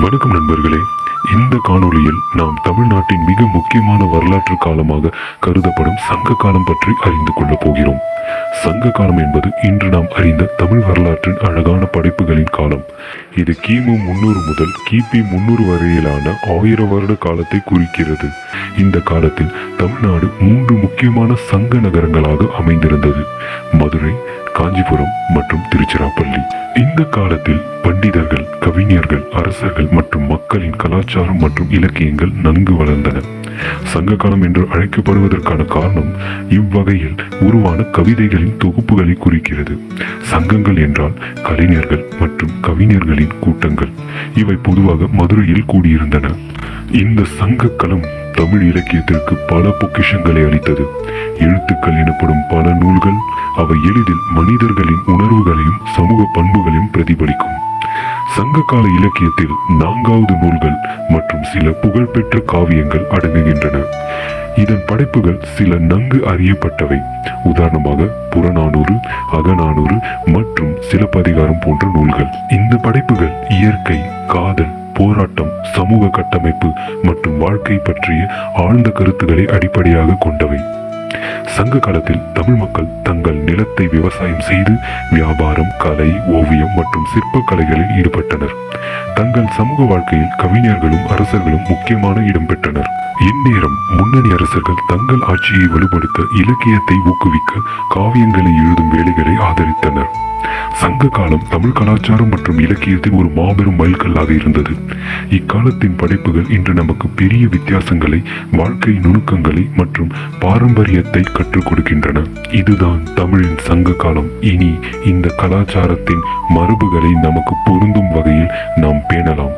வணக்கம் நண்பர்களே. இந்த காணொளியில் நாம் தமிழ்நாட்டின் மிக முக்கியமான வரலாற்று காலமாக கருதப்படும் சங்க காலம் பற்றி அறிந்து கொள்ளப் போகிறோம். சங்க காலம் என்பது இன்று நாம் அறிந்த தமிழ் வரலாற்றின் அழகான படைப்புகளின் காலம். இது கிமு முன்னூறு முதல் கிபி முன்னூறு வரையிலான ஆயிர வருட காலத்தை குறிக்கிறது. இந்த காலத்தில் தமிழ்நாடு மூன்று முக்கியமான சங்க நகரங்களாக அமைந்திருந்தது. மதுரை காஞ்சிபுரம் மற்றும் திருச்சிராப்பள்ளி. இந்த காலத்தில் பண்டிதர்கள் கவிஞர்கள் அரசர்கள் மற்றும் மக்களின் கலாச்சாரம் மற்றும் இலக்கியங்கள் நன்கு வளர்ந்தன. சங்க காலம் என்று அழைக்கப்படுவதற்கான காரணம் இவ்வகையில் உருவான கவிதைகளின் தொகுப்புகளை குறிக்கிறது. சங்கங்கள் என்றால் கலைஞர்கள் மற்றும் கவிஞர்களின் கூட்டங்கள். இவை பொதுவாக மதுரையில் கூடியிருந்தன. இந்த சங்க களம் தமிழ் இலக்கியத்திற்கு பல பொக்கிஷங்களை அளித்தது. எழுத்துக்கள் எனப்படும் பல நூல்கள் அவை எளிதில் மனிதர்களின் உணர்வுகளையும் சமூக பண்புகளையும் பிரதிபலிக்கும். சங்ககால இலக்கியத்தில் நான்காவது நூல்கள் மற்றும் சில புகழ்பெற்ற காவியங்கள் அடங்குகின்றன. இதன் படைப்புகள் சில நன்கு அறியப்பட்டவை. உதாரணமாக புறநானூறு அகநானூறு மற்றும் சிலப்பதிகாரம் போன்ற நூல்கள். இந்த படைப்புகள் இயற்கை காதல் போராட்டம் சமூக கட்டமைப்பு மற்றும் வாழ்க்கை பற்றிய ஆழ்ந்த கருத்துக்களை அடிப்படையாக கொண்டவை. சங்க காலத்தில் தமிழ் மக்கள் தங்கள் நிலத்தை விவசாயம் செய்து வியாபாரம் கலை ஓவியம் மற்றும் சிற்பக்கலைகளில் ஈடுபட்டனர். தங்கள் சமூக வாழ்க்கையில் கவிஞர்களும் அரசர்களும் முக்கியமான இடம் பெற்றனர். இந்நேரம் முன்னணி அரசர்கள் தங்கள் ஆட்சியை வலுப்படுத்த இலக்கியத்தை ஊக்குவிக்க காவியங்களை எழுதும் வேலைகளை ஆதரித்தனர். சங்க காலம் தமிழ் கலாச்சாரம் மற்றும் இலக்கியத்தில் ஒரு மாபெரும் மைல்கல்லாக இருந்தது. இக்காலத்தின் படைப்புகள் இன்று நமக்கு பெரிய வித்தியாசங்களை வாழ்க்கை நுணுக்கங்களை மற்றும் பாரம்பரியத்தை கற்றுக் கொடுக்கின்றன. இதுதான் தமிழின் சங்க காலம். இனி இந்த கலாச்சாரத்தின் மரபுகளை நமக்கு பொருந்தும் வகையில் நாம் பேணலாம்.